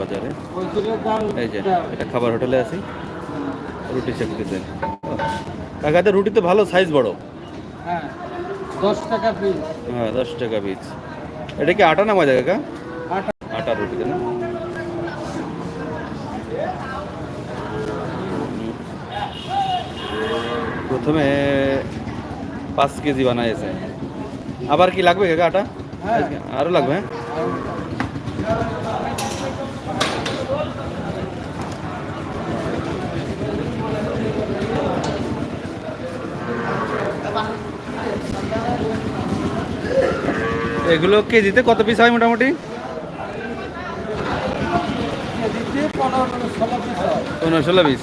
বাজারে। এই যে এটা খাবার হোটেলে আছি। রুটি শেখতেছেন কাকাতে রুটি তো ভালো সাইজ বড়। হ্যাঁ দশ টাকা পিস হ্যাঁ দশ টাকা পিস এটা কি আটা না ময়দা কাকা? আটা। রুটি না? প্রথমে পাঁচ কেজি বানাইছে। আবার কি লাগবে কাকা আটা? হ্যাঁ। আরও লাগবে হ্যাঁ? এগুলো কেজিতে কত পিস হয় মোটামুটি? পনেরো ষোলো পিস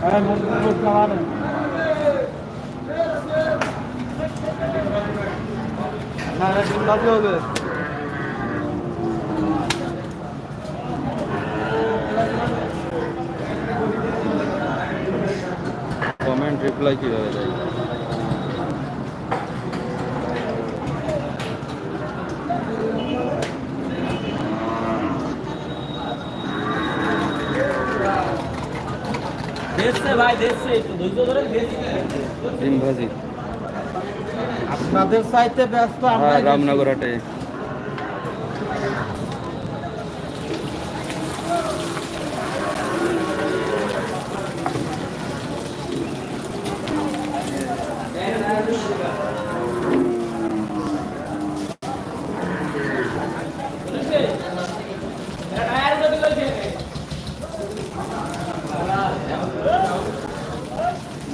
হবে কমেন্ট রিপ্লাই কীভাবে দেয় দেখছে ভাই দেখছে একটু ধৈর্য ধরে দেখছে ডিম ভাজি। আপনাদের চাইতে ব্যস্ত আমরা হ্যাঁ রামনগর হাটে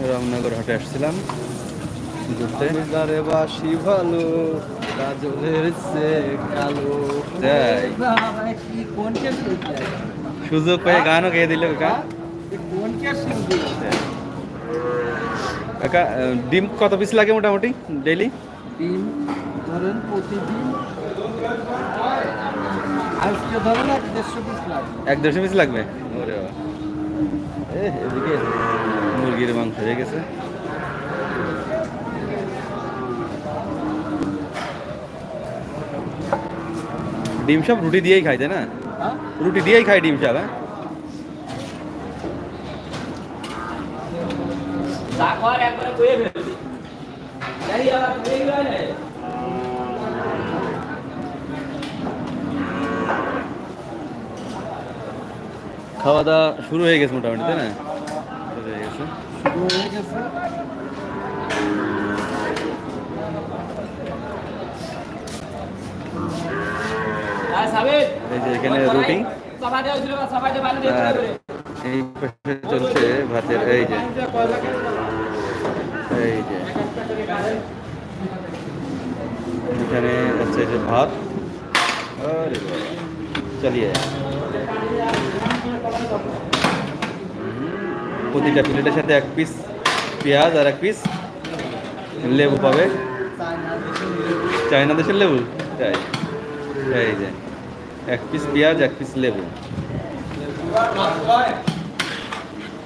রামনগর হাটে আসছিলাম ঘুরতে। জমিদারে বাসি ভালো সে কালো। তাই সুযোগ পেয়ে গানও গেয়ে দিল কাকা। কাকা ডিম কত পিস লাগে মোটামুটি ডেইলি? ডিম ধরেন প্রতিদিন আজকে ধরেন এক দেড়শো পিস লাগবে এক দেড়শো পিস লাগবে? ওরে বাবা। এদিকে মুরগির মাংস হয়ে গেছে। ডিম সব রুটি দিয়েই খাই তাই না? হ্যাঁ। রুটি দিয়েই খাই ডিম সব হ্যাঁ? খাওয়া দাওয়া শুরু হয়ে গেছে মোটামুটি তাই না? শুরু হয়ে গেছে। শুরু হয়ে গেছে। এই যে এখানে রুটি আর এই পাশে চলছে ভাতের এই যে। এই যে। এখানে হচ্ছে যে ভাত। চালিয়ে প্রতিটা প্লেটের সাথে এক পিস পেঁয়াজ আর এক পিস লেবু পাবে। চায়না দেশের লেবু? তাই। এই যে। এক পিস পেঁয়াজ এক পিস লেবু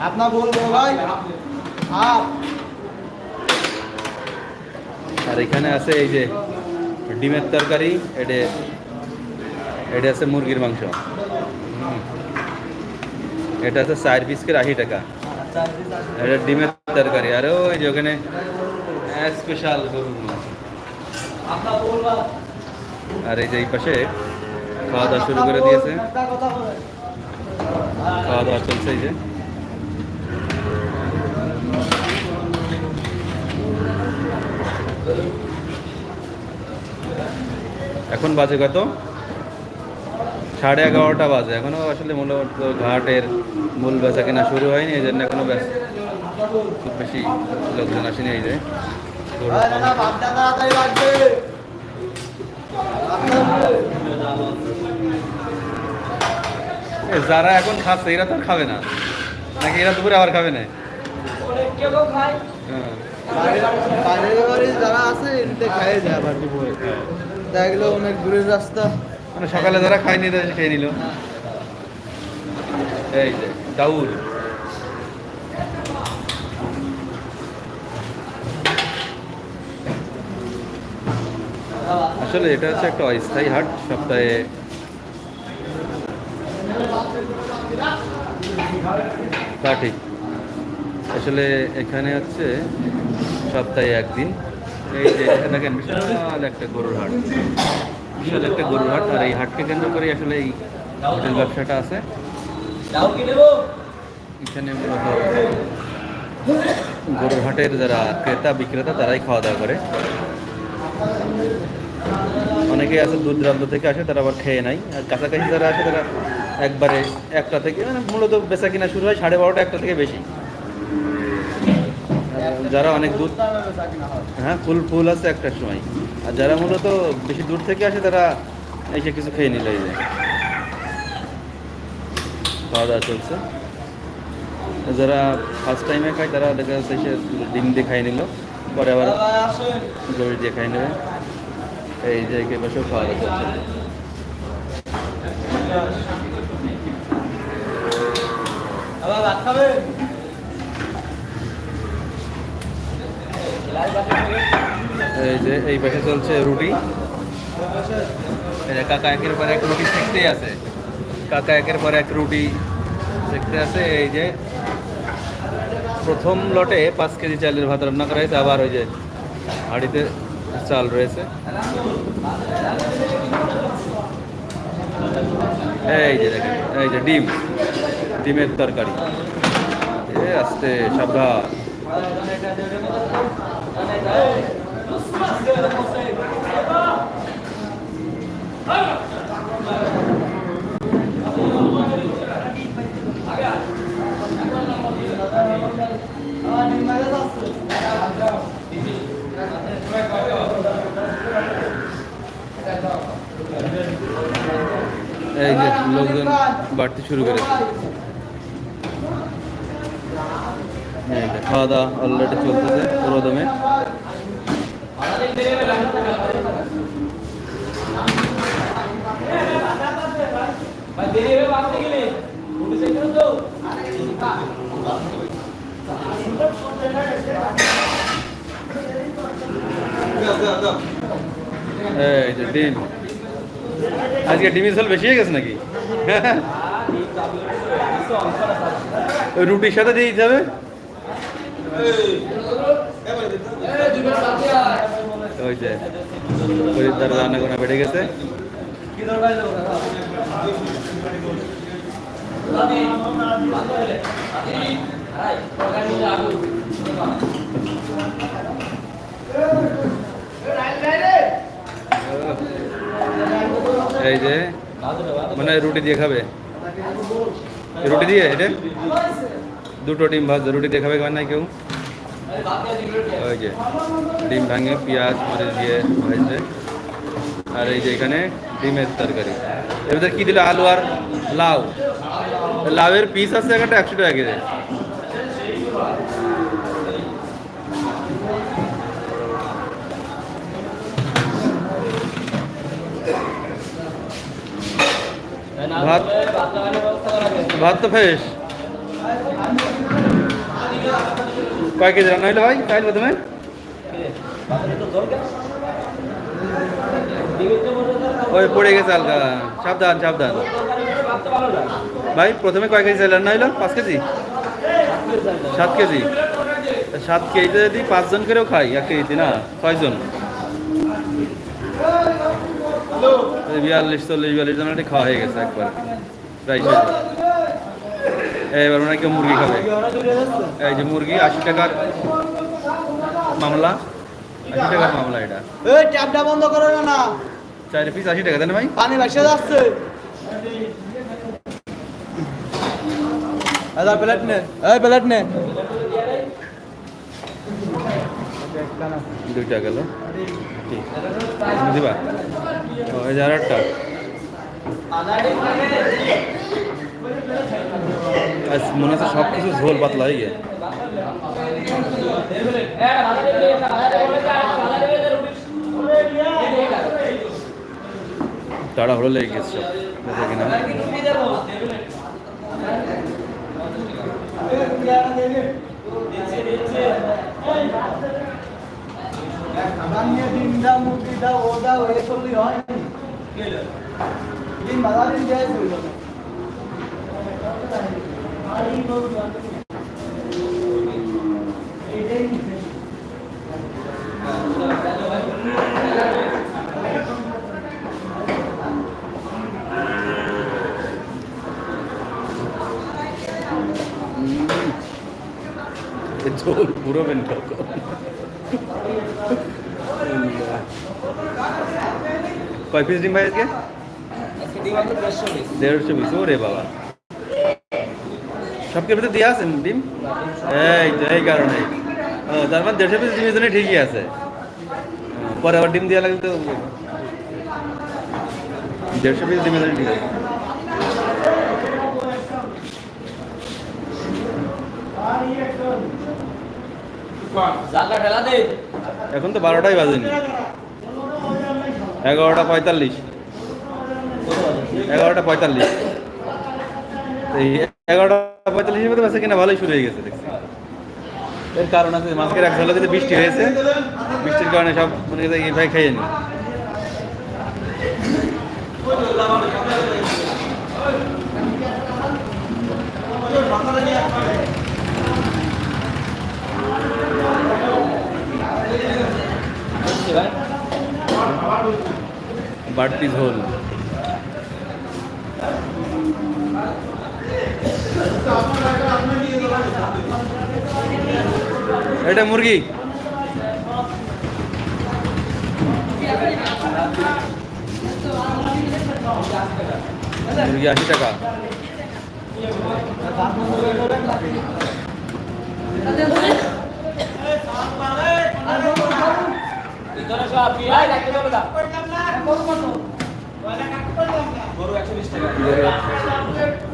আপনার বলবো ভাই আর এখানে আছে এই যে ডিমের তরকারি এটা এটা আছে মুরগির মাংস এটা আছে চার পিস করে আশি টাকা এটা ডিমের তরকারি আর ওই যে ওখানে স্পেশাল গরুর মাংস আর এই যে এই পাশে খাওয়া দাওয়া শুরু করে দিয়েছে। খাওয়া দাওয়া চলছে এই যে। এখন বাজে কত? সাড়ে এগারোটা বাজে। এখনও আসলে মূলত ঘাটের মূল বেচা কেনা শুরু হয়নি, এই জন্য এখনও খুব বেশি লোকজন আসেনি এই যে। যারা এখন খাচ্ছে, এরা তো খাবে না। নাকি এরা দুপুরে আবার খাবে না? খায় হ্যাঁ। যারা আছে যায় দুপুরে অনেক দূরের রাস্তা মানে সকালে যারা খায়নি খেয়ে নিল। এই যে, দাউদ। আসলে এটা হচ্ছে একটা অস্থায়ী হাট, সপ্তাহে তা ঠিক। আসলে এখানে হচ্ছে সপ্তাহে একদিন। এই যে দেখেন, বিশাল একটা গরুর হাট। বিশাল একটা গরুর হাট, আর এই হাটকে কেন্দ্র করে আসলে এই হোটেল ব্যবসাটা আছে। এখানে মূলত গরুর হাটের যারা ক্রেতা, বিক্রেতা, তারাই খাওয়া দাওয়া করে। অনেকেই আছে দূর দূরান্ত থেকে আসে তারা আবার খেয়ে নাই আর কাছাকাছি যারা আসে তারা একবারে একটা থেকে মানে মূলত বেচা কিনা শুরু হয় সাড়ে বারোটা একটা থেকে বেশি। যারা অনেক দূর হ্যাঁ ফুল ফুল আছে একটার সময়। আর যারা মূলত বেশি দূর থেকে আসে তারা এসে কিছু খেয়ে নিল এই যে। খাওয়া দাওয়া চলছে। যারা ফার্স্ট টাইমে খায় তারা দেখা যাচ্ছে এসে ডিম দিয়ে খাই নিল। পরে আবার গরু দিয়ে খাই নেবে। এই যে একে বসেও খাওয়া খাবে? এই যে এই পাশে চলছে রুটি। কাকা একের পর এক রুটি শিখতেই আছে। কাকা একের পর এক রুটি শিখতে আছে। এই যে প্রথম লটে পাঁচ কেজি চালের ভাত রান্না করা হয়েছে। আবার ওই যে হাঁড়িতে চাল রয়েছে এই যে দেখেন এই যে ডিম ডিমের তরকারি এ আস্তে সাবধান এই যে লোকজন বাড়তে শুরু করেছে এই যে খাওয়া দাওয়া অলরেডি চলতেছে পুরো দমে ভাই দেরি এই যে ডিম আজকে ডিমের ঝোল বেশি হয়ে গেছে নাকি ওই রুটির সাথে দিয়ে দিতে হবে ওই যে খরিদ্দার রান্না করা বেড়ে গেছে কি দরকার দেবো এই যে মানে রুটি দিয়ে খাবে। রুটি দিয়ে এটা? দুটো ডিম ভাজ, রুটি দিয়ে খাবে না কেউ? ওই যে, ডিম ভাঙে, পেঁয়াজ, মরিচ দিয়ে ভাজবে আর এই যে এখানে ডিমের তরকারি। এর ভিতরে কি দিল? আলু আর লাউ। লাউয়ের পিস আছে একটা একশো টাকা কেজি ভাত ভাত লাগানোর ব্যবস্থা করা গেছে ভাত তো ফ্রেশ কয় কেজি রান্না হইল ভাই? কাইল প্রথমে। ওই পড়ে গেছে হালকা সাবধান সাবধান। ভাই, প্রথমে কয় কেজি চাইলেন না হইল? পাঁচ কেজি? সাত কেজি। সাত কেজিতে যদি পাঁচজন করেও খাই, এক কেজিতে না? ছয়জন। বিয়াল্লিশ, চল্লিশ, বিয়াল্লিশ জন খাওয়া হয়ে গেছে একবার। প্রায়। এবার ওনার কেউ মুরগি খাবে। এই যে মুরগি আশি টাকার মামলা আশি টাকার মামলা এটা। এই ট্যাপটা বন্ধ করো না চার পিস আশি টাকা তাই ভাই? পানি ভেসে যাচ্ছে। দাদা প্লেট নে। এই প্লেট নে। দুইটা গেল। ঠিক দিবা? ও এই যে মনে হচ্ছে সব কিছু ঝোল পাতলা হয়ে গিয়ে তাড়াহুড়ো লেগে গেছে সব কিনা বানিয়ে ডিম দাও মুরগি দাও ও দাও এ হয় ডিম ভাজা ডিম দিয়ে দিল এ ঝোল পুরো বেন কয় পিস ডিম ভাই আজকে দেড়শো পিস ওরে বাবা সব কি ভিতরে দিয়ে আছেন ডিম? এই তো এই কারণে। তার মানে দেড়শো পিস ডিমের জন্য ঠিকই আছে। পরে আবার ডিম দেওয়া লাগলে তো দেড়শো পিস ডিমের জন্য ঠিক আছে। এখন তো বারোটাই বাজেনি। এগারোটা পঁয়তাল্লিশ। এগারোটা পঁয়তাল্লিশ। এগারোটা পঁয়তাল্লিশের মধ্যে বাসে কিনা ভালোই শুরু হয়ে গেছে, দেখছি। এর কারণ আছে, মাঝখানে এক ঝলকে বৃষ্টি হয়েছে। বৃষ্টির কারণে সব মনে করছে ভাই খাইয়ে নি বাড়তি ঝোল। এটা মুরগি। মুরগি আশি টাকা। গরু একশো বিশ টাকা।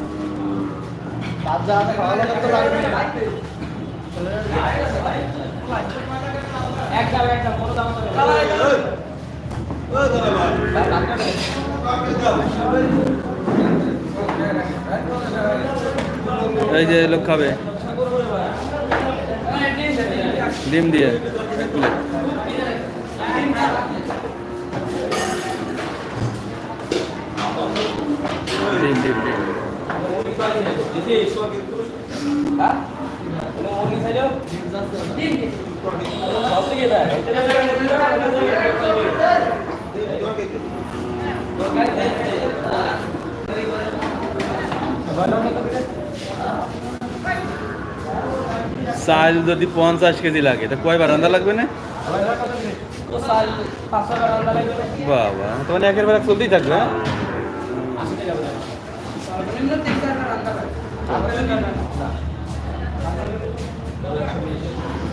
এই যে লোক খাবে। ডিম দিয়ে। ডিম ডিম ডিম। হ্যাঁ? কোনো মুরগি খাইলেও? সব থেকে দেয়। চাল যদি পঞ্চাশ কেজি লাগে তা কয়বার রান্না লাগবে না তো সাল পাঁচশো টাকা রান্না লাগবে। বাবা তো মানে একের বেলা চলতেই থাকবে হ্যাঁ? আশি টাকা করে।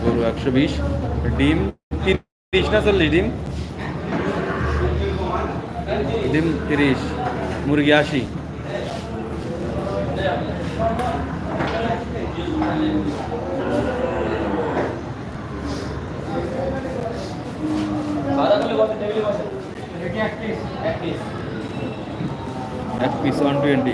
গরু একশো বিশ ডিম তিরিশ না চল্লিশ ডিম ডিম তিরিশ মুরগি আশি বাজার করলে বসে, টেবিলে বসে। এক piece। এক পিস ওয়ান টোয়েন্টি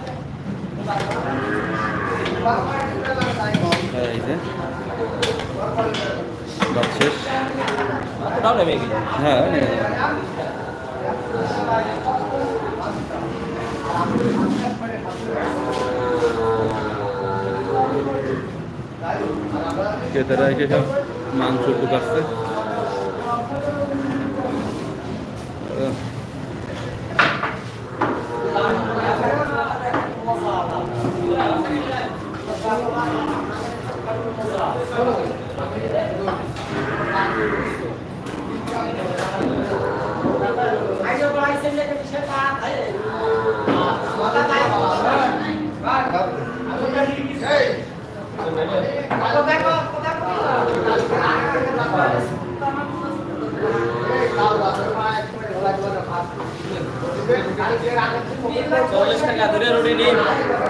ভাত শেষ। হ্যাঁ কেতারা ক্রেতারা এসে সব মাংস ঢুকাচ্ছে। চল্লিশ টাকা, ধরে রুটি নিন।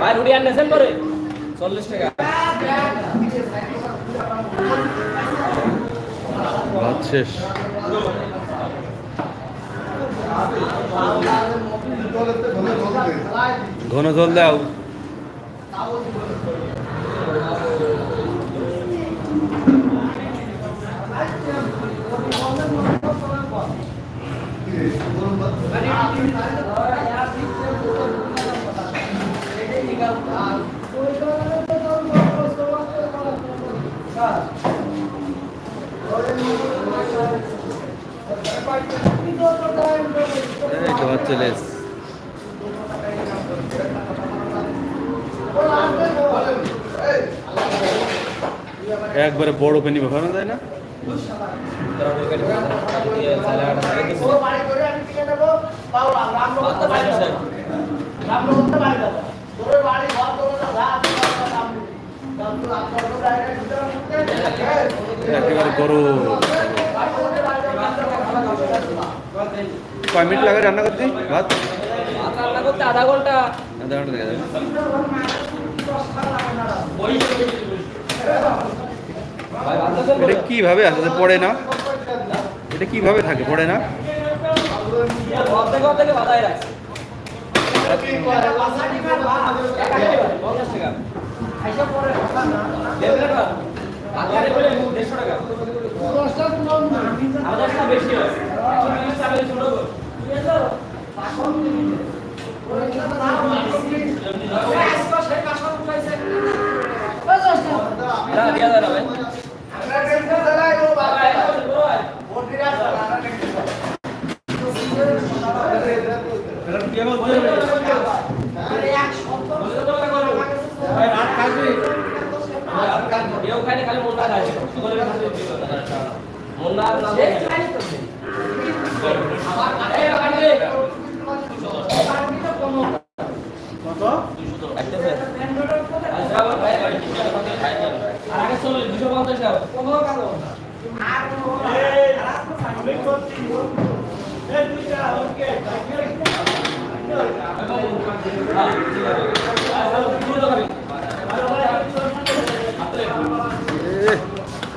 ভাই, রুটি আনতেছেন পরে? চল্লিশ টাকা। শেষ। ঘন জল দাও। এই তো ভাত চলে একবারে বড় পেনি বানানো যায় না? একেবারে বড় কয় মিনিট লাগে রান্না করতে? ভাত? রান্না করতে আধা ঘণ্টা। আধা ঘণ্টা দেখা যাবে। এটা কীভাবে আসলে পড়ে না? এটা কীভাবে থাকে? পড়ে না? অর্ধেক অর্ধেকে বাধাই রাখছে পঞ্চাশ টাকা দেড় টাকা আধারে বলে দেড়শো টাকা হাজারটা বেশি হয় চালের ছোট না দিয়া যায় না ভাই কেউ খাইলে খালি মুন্ডা খায় সকলে খালি মুন্ডা না এই খাইলে আর আগে চলো দুশো পঞ্চাশ টাকা এ,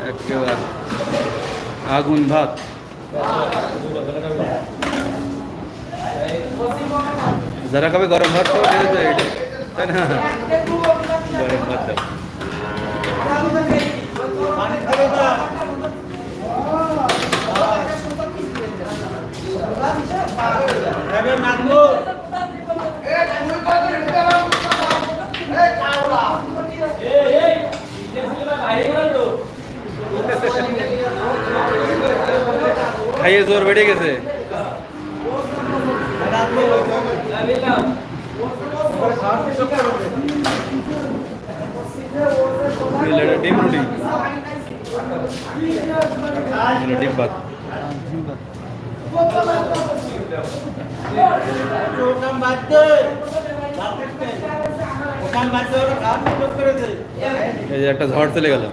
একেবারে আগুন ভাত যারা খাবে গরম ভাত খাবে তাই না গরম ভাত। খাইয়ে জোর বেড়ে গেছে। ডিম রুটি। এটা ডিম ভাত এই যে একটা ঝড় চলে গেল।